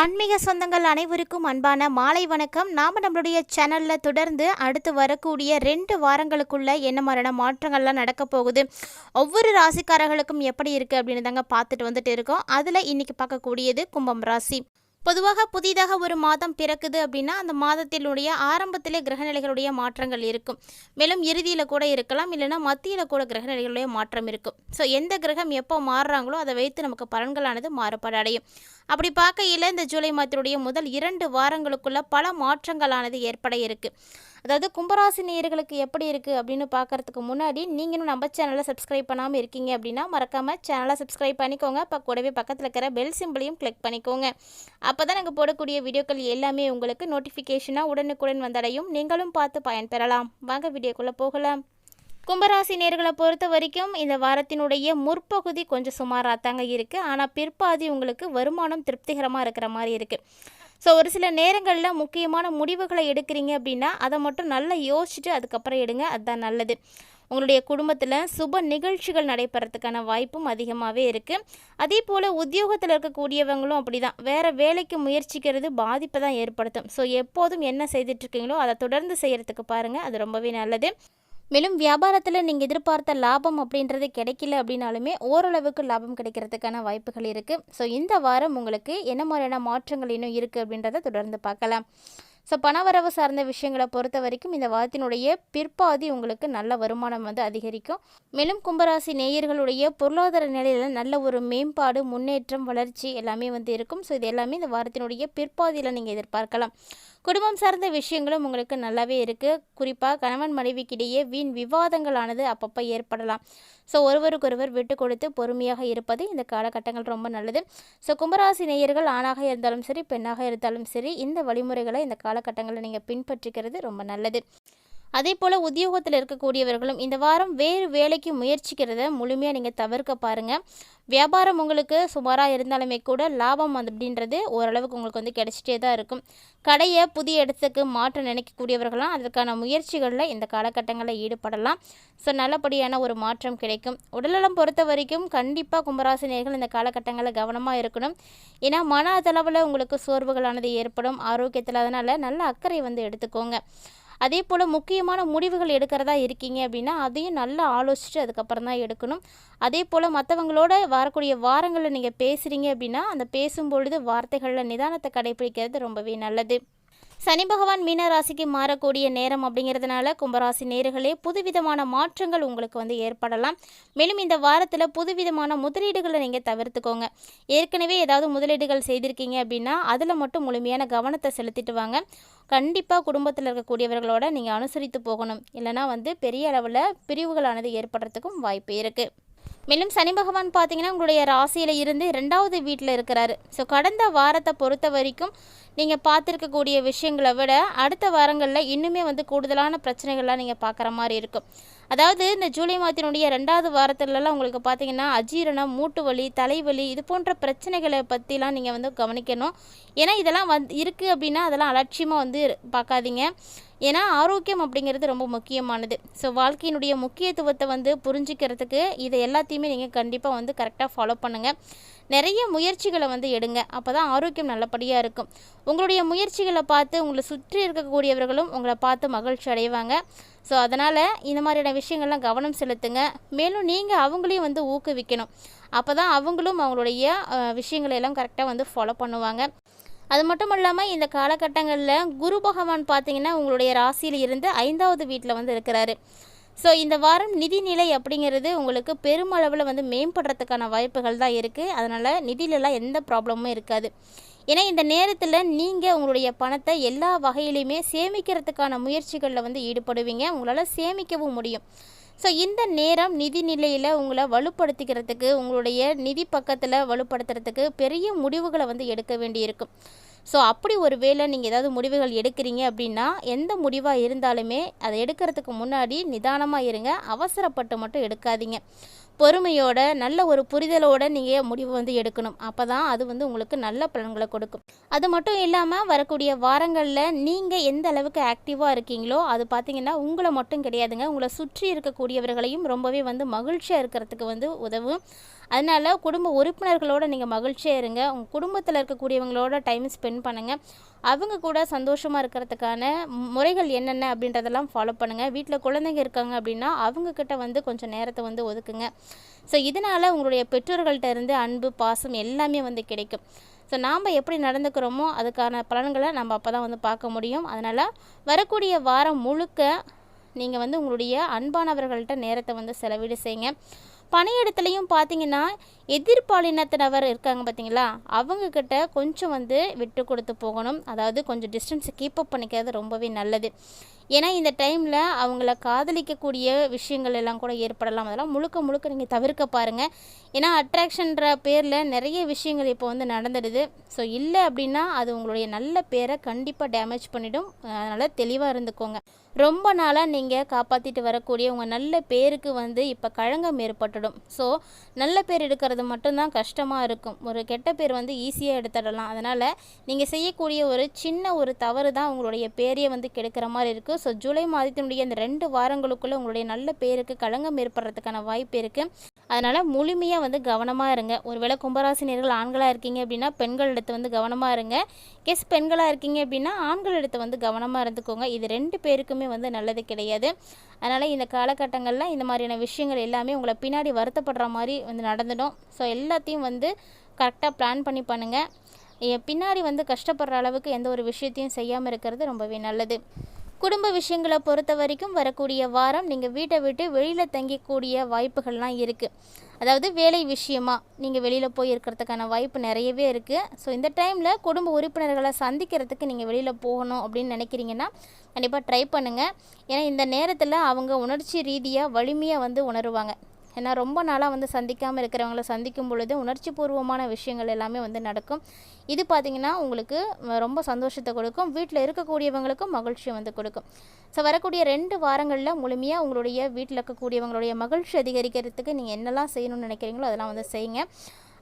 ஆன்மீக சொந்தங்கள் அனைவருக்கும் அன்பான மாலை வணக்கம். நாம் நம்மளுடைய சேனலில் தொடர்ந்து அடுத்து வரக்கூடிய ரெண்டு வாரங்களுக்குள்ள என்ன மாதிரியான மாற்றங்கள்லாம் நடக்க போகுது ஒவ்வொரு ராசிக்காரர்களுக்கும் எப்படி இருக்குது அப்படின்னு தாங்க பார்த்துட்டு வந்துட்டு இருக்கோம். அதில் இன்னைக்கு பார்க்கக்கூடியது கும்பம் ராசி. பொதுவாக புதிதாக ஒரு மாதம் பிறக்குது அப்படின்னா அந்த மாதத்தினுடைய ஆரம்பத்திலே கிரகநிலைகளுடைய மாற்றங்கள் இருக்கும். மேலும் இறுதியில் கூட இருக்கலாம் இல்லைன்னா மத்தியில் கூட கிரகநிலைகளுடைய மாற்றம் இருக்கும். ஸோ எந்த கிரகம் எப்போ மாறுறாங்களோ அதை வைத்து நமக்கு பலன்களானது மாறுபாடு அடையும். அப்படி பார்க்கையில் இந்த ஜூலை மாதத்தினுடைய முதல் இரண்டு வாரங்களுக்குள்ள பல மாற்றங்களானது ஏற்பட இருக்குது அதாவது கும்பராசி நேயர்களுக்கு எப்படி இருக்குது அப்படின்னு பார்க்கறதுக்கு முன்னாடி நீங்களும் நம்ம சேனலை சப்ஸ்கிரைப் பண்ணாமல் இருக்கீங்க அப்படின்னா மறக்காமல் சேனலை சப்ஸ்கிரைப் பண்ணிக்கோங்க. இப்போ கூடவே பக்கத்தில் இருக்கிற பெல் சிம்பிளையும் கிளிக் பண்ணிக்கோங்க. அப்போ தான் நாங்கள் போடக்கூடிய வீடியோக்கள் எல்லாமே உங்களுக்கு நோட்டிஃபிகேஷனாக உடனுக்குடன் வந்தடையும். நீங்களும் பார்த்து பயன்பெறலாம். வாங்க வீடியோக்குள்ளே போகலாம். கும்பராசி நேர்களை பொறுத்த வரைக்கும் இந்த வாரத்தினுடைய முற்பகுதி கொஞ்சம் சுமாராக தாங்க இருக்குது ஆனால் பிற்பாதி உங்களுக்கு வருமானம் திருப்திகரமாக இருக்கிற மாதிரி இருக்குது ஸோ ஒரு சில நேரங்களில் முக்கியமான முடிவுகளை எடுக்கிறீங்க அப்படின்னா அதை மட்டும் நல்லா யோசிச்சுட்டு அதுக்கப்புறம் எடுங்க. அதுதான் நல்லது. உங்களுடைய குடும்பத்தில் சுப நிகழ்ச்சிகள் நடைபெறத்துக்கான வாய்ப்பும் அதிகமாகவே இருக்குது அதே போல் உத்தியோகத்தில் இருக்கக்கூடியவங்களும் அப்படி தான் வேறு வேலைக்கு முயற்சிக்கிறது பாதிப்பை தான் ஏற்படுத்தும். ஸோ எப்போதும் என்ன செய்துட்ருக்கீங்களோ அதை தொடர்ந்து செய்கிறதுக்கு பாருங்கள் அது ரொம்பவே நல்லது. மேலும் வியாபாரத்தில் நீங்கள் எதிர்பார்த்த லாபம் அப்படின்றது கிடைக்கல அப்படின்னாலுமே ஓரளவுக்கு லாபம் கிடைக்கிறதுக்கான வாய்ப்புகள் இருக்குது ஸோ இந்த வாரம் உங்களுக்கு என்ன மாதிரியான மாற்றங்கள் இன்னும் இருக்குது அப்படின்றத தொடர்ந்து பார்க்கலாம். ஸோ பணவரவு சார்ந்த விஷயங்களை பொறுத்த வரைக்கும் இந்த வாரத்தினுடைய பிற்பாதி உங்களுக்கு நல்ல வருமானம் வந்து அதிகரிக்கும். மேலும் கும்பராசி நேயர்களுடைய பொருளாதார நிலையில் நல்ல ஒரு மேம்பாடு முன்னேற்றம் வளர்ச்சி எல்லாமே வந்து இருக்கும். ஸோ இது எல்லாமே இந்த வாரத்தினுடைய பிற்பாதியில் நீங்கள் எதிர்பார்க்கலாம். குடும்பம் சார்ந்த விஷயங்களும் உங்களுக்கு நல்லாவே இருக்குது குறிப்பாக கணவன் மனைவிக்கிடையே வீண் விவாதங்களானது அப்பப்போ ஏற்படலாம். ஸோ ஒருவருக்கொருவர் விட்டு கொடுத்து பொறுமையாக இருப்பது இந்த காலகட்டங்கள் ரொம்ப நல்லது. ஸோ கும்பராசி நேயர்கள் ஆணாக இருந்தாலும் சரி பெண்ணாக இருந்தாலும் சரி இந்த வழிமுறைகளை இந்த காலகட்டங்களில் நீங்கள் பின்பற்றிக்கிறது ரொம்ப நல்லது. அதே போல் உத்தியோகத்தில் இருக்கக்கூடியவர்களும் இந்த வாரம் வேறு வேலைக்கு முயற்சிக்கிறத முழுமையாக நீங்கள் தவிர்க்க பாருங்கள் வியாபாரம் உங்களுக்கு சுமாராக இருந்தாலுமே கூட லாபம் அப்படின்றது ஓரளவுக்கு உங்களுக்கு வந்து கிடைச்சிட்டே தான் இருக்கும். கடையை புதிய இடத்துக்கு மாற்ற நினைக்கக்கூடியவர்களாம் அதற்கான முயற்சிகளில் இந்த காலகட்டங்களில் ஈடுபடலாம். ஸோ நல்லபடியான ஒரு மாற்றம் கிடைக்கும். உடல்நலம் பொறுத்த வரைக்கும் கண்டிப்பாக கும்பராசினியர்கள் இந்த காலகட்டங்களில் கவனமாக இருக்கணும். ஏன்னா மன அளவில் உங்களுக்கு சோர்வுகளானது ஏற்படும். ஆரோக்கியத்தில் அதனால் நல்ல அக்கறை வந்து எடுத்துக்கோங்க. அதே போல் முக்கியமான முடிவுகள் எடுக்கிறதா இருக்கீங்க அப்படின்னா அதையும் நல்லா ஆலோசித்து அதுக்கப்புறம் தான் எடுக்கணும். அதே போல் மற்றவங்களோட வரக்கூடிய வாரங்களில் நீங்கள் பேசுகிறீங்க அப்படின்னா அந்த பேசும்பொழுது வார்த்தைகளில் நிதானத்தை கடைபிடிக்கிறது ரொம்பவே நல்லது. சனி பகவான் மீன ராசிக்கு மாறக்கூடிய நேரம் அப்படிங்கிறதுனால கும்பராசி நேர்களே புதுவிதமான மாற்றங்கள் உங்களுக்கு வந்து ஏற்படலாம். மேலும் இந்த வாரத்தில் புதுவிதமான முதலீடுகளை நீங்கள் தவிர்த்துக்கோங்க. ஏற்கனவே ஏதாவது முதலீடுகள் செய்திருக்கீங்க அப்படின்னா அதில் மட்டும் முழுமையான கவனத்தை செலுத்திட்டு வாங்க. கண்டிப்பாக குடும்பத்தில் இருக்கக்கூடியவர்களோட நீங்கள் அனுசரித்து போகணும். இல்லைனா வந்து பெரிய அளவில் பிரிவுகளானது ஏற்படுறதுக்கும் வாய்ப்பு இருக்குது மேலும் சனி பகவான் பார்த்தீங்கன்னா உங்களுடைய ராசியில் இருந்து ரெண்டாவது வீட்டில் இருக்கிறாரு. ஸோ கடந்த வாரத்தை பொறுத்த வரைக்கும் நீங்கள் பார்த்துருக்கக்கூடிய விஷயங்களை விட அடுத்த வாரங்களில் இன்னுமே வந்து கூடுதலான பிரச்சனைகள்லாம் நீங்கள் பார்க்குற மாதிரி இருக்கும். அதாவது இந்த ஜூலை மாதத்தினுடைய ரெண்டாவது வாரத்துலலாம் உங்களுக்கு பார்த்தீங்கன்னா அஜீரணம் மூட்டு வலி தலைவலி இது போன்ற பிரச்சனைகளை பற்றிலாம் நீங்கள் வந்து கவனிக்கணும். ஏன்னா இதெல்லாம் வந்து இருக்குது அப்படின்னா அதெல்லாம் அலட்சியமாக வந்து பார்க்காதீங்க. ஏன்னா ஆரோக்கியம் அப்படிங்கிறது ரொம்ப முக்கியமானது. ஸோ வாழ்க்கையினுடைய முக்கியத்துவத்தை வந்து புரிஞ்சுக்கிறதுக்கு இதை எல்லாத்தையுமே நீங்கள் கண்டிப்பாக வந்து கரெக்டாக ஃபாலோ பண்ணுங்கள் நிறைய முயற்சிகளை வந்து எடுங்க. அப்போ தான் ஆரோக்கியம் நல்லபடியாக இருக்கும். உங்களுடைய முயற்சிகளை பார்த்து உங்களை சுற்றி இருக்கக்கூடியவர்களும் உங்களை பார்த்து மகிழ்ச்சி அடைவாங்க. ஸோ அதனால் இந்த மாதிரியான விஷயங்கள்லாம் கவனம் செலுத்துங்க. மேலும் நீங்கள் அவங்களையும் வந்து ஊக்குவிக்கணும். அப்போ தான் அவங்களும் அவங்களுடைய விஷயங்களை எல்லாம் கரெக்டாக வந்து ஃபாலோ பண்ணுவாங்க. அது மட்டும் இல்லாமல் இந்த காலகட்டங்களில் குரு பகவான் பார்த்தீங்கன்னா உங்களுடைய ராசியில் இருந்து ஐந்தாவது வீட்டில் வந்து இருக்கிறாரு. ஸோ இந்த வாரம் நிதிநிலை அப்படிங்கிறது உங்களுக்கு பெருமளவில் வந்து மேம்படுறதுக்கான வாய்ப்புகள் தான் இருக்குது அதனால் நிதியிலலாம் எந்த ப்ராப்ளமும் இருக்காது. ஏன்னா இந்த நேரத்தில் நீங்கள் உங்களுடைய பணத்தை எல்லா வகையிலையுமே சேமிக்கிறதுக்கான முயற்சிகளில் வந்து ஈடுபடுவீங்க. உங்களால் சேமிக்கவும் முடியும். ஸோ இந்த நேரம் நிதி நிலையில் உங்களை வலுப்படுத்திக்கிறதுக்கு உங்களுடைய நிதி பக்கத்தில் வலுப்படுத்துறதுக்கு பெரிய முடிவுகளை வந்து எடுக்க வேண்டியிருக்கும். ஸோ அப்படி ஒரு வேளை நீங்கள் ஏதாவது முடிவுகள் எடுக்கிறீங்க அப்படின்னா எந்த முடிவாக இருந்தாலுமே அதை எடுக்கிறதுக்கு முன்னாடி நிதானமாக இருங்க. அவசரப்பட்டு மட்டும் எடுக்காதீங்க. பொறுமையோட நல்ல ஒரு புரிதலோட நீங்கள் முடிவு வந்து எடுக்கணும். அப்போ தான் அது வந்து உங்களுக்கு நல்ல பலன்களை கொடுக்கும். அது மட்டும் இல்லாமல் வரக்கூடிய வாரங்களில் நீங்கள் எந்த அளவுக்கு ஆக்டிவாக இருக்கீங்களோ அது பார்த்தீங்கன்னா உங்களை மட்டும் கிடையாதுங்க. உங்களை சுற்றி இருக்கக்கூடியவர்களையும் ரொம்பவே வந்து மகிழ்ச்சியாக இருக்கிறதுக்கு வந்து உதவும். அதனால் குடும்ப உறுப்பினர்களோடு நீங்கள் மகிழ்ச்சியாக இருங்க. உங்கள் குடும்பத்தில் இருக்கக்கூடியவங்களோட டைம் ஸ்பெண்ட் பண்ணுங்கள் அவங்க கூட சந்தோஷமாக இருக்கிறதுக்கான முறைகள் என்னென்ன அப்படின்றதெல்லாம் ஃபாலோ பண்ணுங்கள் வீட்டில் குழந்தைங்க இருக்காங்க அப்படின்னா அவங்கக்கிட்ட வந்து கொஞ்சம் நேரத்தை வந்து ஒதுக்குங்க. ஸோ இதனால் உங்களுடைய பெற்றோர்கள்ட்ட இருந்து அன்பு பாசம் எல்லாமே வந்து கிடைக்கும். ஸோ நாம் எப்படி நடந்துக்கிறோமோ அதுக்கான பலன்களை நம்ம அப்போ தான் வந்து பார்க்க முடியும். அதனால் வரக்கூடிய வாரம் முழுக்க நீங்கள் வந்து உங்களுடைய அன்பானவர்கள்ட்ட நேரத்தை வந்து செலவீடு செய்யுங்க. பணியிடத்துலையும் பார்த்தீங்கன்னா எதிர்பாலினத்தினவர் இருக்காங்க பார்த்தீங்களா அவங்கக்கிட்ட கொஞ்சம் வந்து விட்டு கொடுத்து போகணும். அதாவது கொஞ்சம் டிஸ்டன்ஸை கீப் அப் பண்ணிக்கிறது ரொம்பவே நல்லது. ஏன்னா இந்த டைமில் அவங்கள காதலிக்கக்கூடிய விஷயங்கள் எல்லாம் கூட ஏற்படலாம். அதெல்லாம் முழுக்க முழுக்க நீங்கள் தவிர்க்க பாருங்கள் ஏன்னா அட்ராக்ஷன்ற பேரில் நிறைய விஷயங்கள் இப்போ வந்து நடந்துடுது. ஸோ இல்லை அப்படின்னா அது உங்களுடைய நல்ல பேரை கண்டிப்பாக டேமேஜ் பண்ணிவிடும் அதனால் தெளிவாக இருந்துக்கோங்க. ரொம்ப நாளாக நீங்கள் காப்பாற்றிட்டு வரக்கூடிய உங்கள் நல்ல பேருக்கு வந்து இப்போ கழகம் ஏற்பட்டுடும். ஸோ நல்ல பேர் எடுக்கிறது மட்டும்தான் கஷ்டமாக இருக்கும். ஒரு கெட்ட பேர் வந்து ஈஸியாக எடுத்துடலாம். அதனால் நீங்கள் செய்யக்கூடிய ஒரு சின்ன ஒரு தவறு தான் உங்களுடைய பேரையே வந்து கெடுக்கிற மாதிரி இருக்குது ஸோ ஜூலை மாதத்தினுடைய இந்த ரெண்டு வாரங்களுக்குள்ளே உங்களுடைய நல்ல பேருக்கு கழகம் ஏற்படுறதுக்கான வாய்ப்பு இருக்குது அதனால் முழுமையாக வந்து கவனமாக இருங்க. ஒருவேளை கும்பராசினியர்கள் ஆண்களாக இருக்கீங்க அப்படின்னா பெண்கள் எடுத்து வந்து கவனமாக இருங்க. கெஸ் பெண்களாக இருக்கீங்க அப்படின்னா ஆண்கள் எடுத்து வந்து கவனமாக இருந்துக்கோங்க. இது ரெண்டு பேருக்குமே வந்து நல்லது கிடையாது. அதனால் இந்த காலகட்டங்களில் இந்த மாதிரியான விஷயங்கள் எல்லாமே உங்களை பின்னாடி வருத்தப்படுற மாதிரி வந்து நடந்துடும். ஸோ எல்லாத்தையும் வந்து கரெக்டாக பிளான் பண்ணி பண்ணுங்கள் பின்னாடி வந்து கஷ்டப்படுற அளவுக்கு எந்த ஒரு விஷயத்தையும் செய்யாமல் இருக்கிறது ரொம்பவே நல்லது. குடும்ப விஷயங்களை பொறுத்த வரைக்கும் வரக்கூடிய வாரம் நீங்கள் வீட்டை விட்டு வெளியில் தங்கிக்கூடிய வாய்ப்புகள்லாம் இருக்குது அதாவது வேலை விஷயமா நீங்கள் வெளியில் போய் இருக்கிறதுக்கான வாய்ப்பு நிறையவே இருக்குது ஸோ இந்த டைமில் குடும்ப உறுப்பினர்களை சந்திக்கிறதுக்கு நீங்கள் வெளியில் போகணும் அப்படின்னு நினைக்கிறீங்கன்னா கண்டிப்பாக ட்ரை பண்ணுங்கள் ஏன்னா இந்த நேரத்தில் அவங்க உணர்ச்சி ரீதியாக வலிமையாக வந்து உணருவாங்க. ஏன்னா ரொம்ப நாளாக வந்து சந்திக்காமல் இருக்கிறவங்கள சந்திக்கும் பொழுது உணர்ச்சி பூர்வமான விஷயங்கள் எல்லாமே வந்து நடக்கும். இது பார்த்திங்கன்னா உங்களுக்கு ரொம்ப சந்தோஷத்தை கொடுக்கும். வீட்டில் இருக்கக்கூடியவங்களுக்கும் மகிழ்ச்சியை வந்து கொடுக்கும். ஸோ வரக்கூடிய ரெண்டு வாரங்களில் முழுமையாக உங்களுடைய வீட்டில் இருக்கக்கூடியவங்களுடைய மகிழ்ச்சி அதிகரிக்கிறதுக்கு நீங்கள் என்னெல்லாம் செய்யணும்னு நினைக்கிறீங்களோ அதெல்லாம் வந்து செய்யுங்க.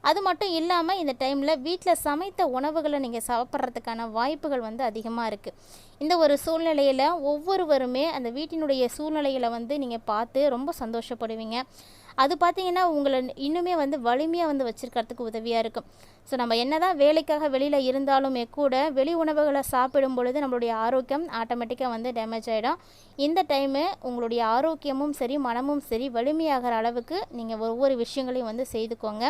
அது மட்டும் இல்லாமல் இந்த டைமில் வீட்டில் சமைத்த உணவுகளை நீங்கள் சாப்பிட்றதுக்கான வாய்ப்புகள் வந்து அதிகமாக இருக்குது இந்த ஒரு சூழ்நிலையில் ஒவ்வொருவருமே அந்த வீட்டினுடைய சூழ்நிலைகளை வந்து நீங்கள் பார்த்து ரொம்ப சந்தோஷப்படுவீங்க. அது பார்த்தீங்கன்னா உங்களை இன்னுமே வந்து வலிமையாக வந்து வச்சுருக்கிறதுக்கு உதவியாக இருக்கும் ஸோ நம்ம என்ன தான் வேலைக்காக வெளியில் இருந்தாலுமே கூட வெளி உணவுகளை சாப்பிடும் பொழுது நம்மளுடைய ஆரோக்கியம் ஆட்டோமேட்டிக்காக வந்து டேமேஜ் ஆகிடும் இந்த டைமு உங்களுடைய ஆரோக்கியமும் சரி மனமும் சரி வலிமையாகிற அளவுக்கு நீங்கள் ஒவ்வொரு விஷயங்களையும் வந்து செய்துக்கோங்க.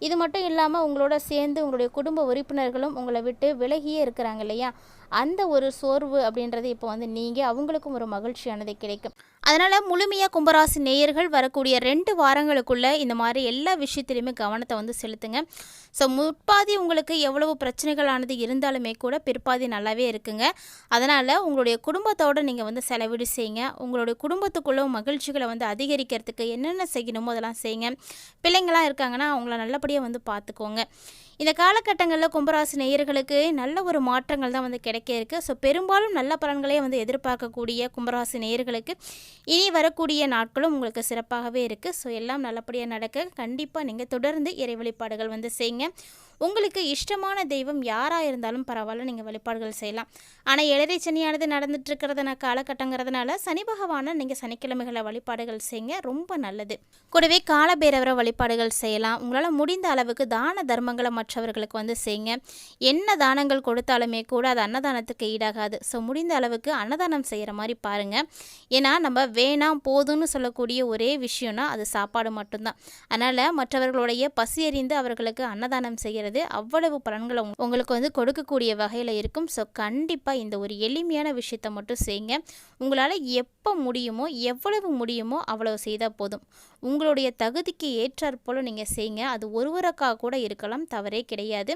இது மட்டும் இல்லாமல் உங்களோட சேர்ந்து உங்களுடைய குடும்ப உறுப்பினர்களும் உங்களை விட்டு விலகியே இருக்கிறாங்க இல்லையா? அந்த ஒரு சோர்வு அப்படின்றது இப்போ வந்து நீங்கள் அவங்களுக்கும் ஒரு மகிழ்ச்சியானது கிடைக்கும். அதனால் முழுமையாக கும்பராசி நேயர்கள் வரக்கூடிய ரெண்டு வாரங்களுக்குள்ளே இந்த மாதிரி எல்லா விஷயத்துலையுமே கவனத்தை வந்து செலுத்துங்க. ஸோ முற்பாதி உங்களுக்கு எவ்வளவு பிரச்சனைகளானது இருந்தாலுமே கூட பிற்பாதி நல்லாவே இருக்குங்க. அதனால் உங்களுடைய குடும்பத்தோடு நீங்கள் வந்து செலவிடு செய்யுங்க. உங்களுடைய குடும்பத்துக்குள்ள மகிழ்ச்சிகளை வந்து அதிகரிக்கிறதுக்கு என்னென்ன செய்யணுமோ அதெல்லாம் செய்யுங்க. பிள்ளைங்களாம் இருக்காங்கன்னா அவங்கள நல்லபடியாக வந்து பார்த்துக்கோங்க இந்த காலகட்டங்களில் கும்பராசி நேயர்களுக்கு நல்ல ஒரு மாற்றங்கள் தான் வந்து கிடைக்கும். கிடைக்க இருக்குது ஸோ பெரும்பாலும் நல்ல பலன்களே வந்து எதிர்பார்க்கக்கூடிய கும்பராசி நேயர்களுக்கு இனி வரக்கூடிய நாட்களும் உங்களுக்கு சிறப்பாகவே இருக்குது ஸோ எல்லாம் நல்லபடியாக நடக்க. கண்டிப்பாக நீங்கள் தொடர்ந்து இறை வழிபாடுகள் வந்து செய்யுங்க. உங்களுக்கு இஷ்டமான தெய்வம் யாராக இருந்தாலும் பரவாயில்ல நீங்கள் வழிபாடுகள் செய்யலாம். ஆனால் எழுதை சனியானது நடந்துட்டு காலகட்டங்கிறதுனால சனி பகவானை நீங்கள் சனிக்கிழமைகளை வழிபாடுகள் செய்யுங்க ரொம்ப நல்லது. கூடவே காலபேரவர வழிபாடுகள் செய்யலாம். உங்களால் முடிந்த அளவுக்கு தான தர்மங்களை மற்றவர்களுக்கு வந்து செய்யுங்க. என்ன தானங்கள் கொடுத்தாலுமே கூட அது அன்னதானத்துக்கு ஈடாகாது. ஸோ முடிந்த அளவுக்கு அன்னதானம் செய்கிற மாதிரி பாருங்கள் ஏன்னா நம்ம வேணாம் போதும்னு சொல்லக்கூடிய ஒரே விஷயம்னா அது சாப்பாடு மட்டும்தான். அதனால் மற்றவர்களுடைய பசி அறிந்து அவர்களுக்கு அன்னதானம் செய்கிறது அவ்வளவு பலன்களை உங்களுக்கு வந்து கொடுக்கக்கூடிய வகையில் இருக்கும். ஸோ கண்டிப்பாக இந்த ஒரு எளிமையான விஷயத்தை மட்டும் செய்யுங்க உங்களால் எப்போ முடியுமோ எவ்வளவு முடியுமோ அவ்வளவு செய்தால் போதும். உங்களுடைய தகுதிக்கு ஏற்றாற்போல் நீங்கள் செய்யுங்க அது ஒருவருக்காக கூட இருக்கலாம் தவறே கிடையாது.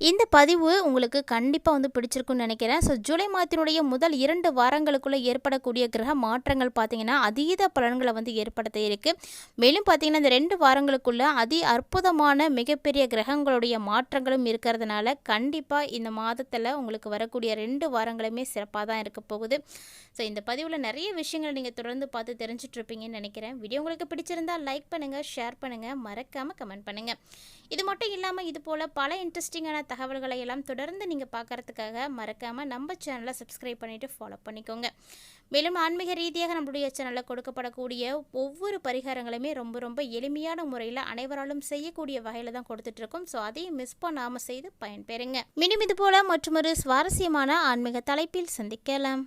இந்த பதிவு உங்களுக்கு கண்டிப்பாக வந்து பிடிச்சிருக்குன்னு நினைக்கிறேன். ஸோ ஜூலை மாதத்தினுடைய முதல் இரண்டு வாரங்களுக்குள்ளே ஏற்படக்கூடிய கிரக மாற்றங்கள் பார்த்தீங்கன்னா அதீத பலன்களை வந்து ஏற்படுத்த இருக்கு. மேலும் பார்த்தீங்கன்னா இந்த ரெண்டு வாரங்களுக்குள்ளே அதி அற்புதமான மிகப்பெரிய கிரகங்களுடைய மாற்றங்களும் இருக்கிறதுனால கண்டிப்பாக இந்த மாதத்தில் உங்களுக்கு வரக்கூடிய ரெண்டு வாரங்களுமே சிறப்பாக தான் இருக்க போகுது. ஸோ இந்த பதிவில் நிறைய விஷயங்கள் நீங்கள் தொடர்ந்து பார்த்து தெரிஞ்சிட்ருப்பீங்கன்னு நினைக்கிறேன். வீடியோ உங்களுக்கு பிடிச்சிருந்தால் லைக் பண்ணுங்கள் ஷேர் பண்ணுங்கள் மறக்காமல் கமெண்ட் பண்ணுங்கள் இது மட்டும் இல்லாமல் இது போல் பல இன்ட்ரெஸ்டிங்கான தகவல்களை எல்லாம் தொடர்ந்து நீங்கள் பார்க்கறதுக்காக மறக்காமல் நம்ம சேனலை சப்ஸ்கிரைப் பண்ணிவிட்டு ஃபாலோ பண்ணிக்கோங்க. மேலும் ஆன்மீக ரீதியாக நம்மளுடைய சேனலில் கொடுக்கப்படக்கூடிய ஒவ்வொரு பரிகாரங்களுமே ரொம்ப ரொம்ப எளிமையான முறையில் அனைவராலும் செய்யக்கூடிய வகையில் தான் கொடுத்துட்ருக்கோம். ஸோ அதையும் மிஸ் பண்ணாமல் செய்து பயன்பெறுங்க. மீண்டும் இது போல் மற்றொரு சுவாரஸ்யமான ஆன்மீக தலைப்பில் சந்திக்கலாம்.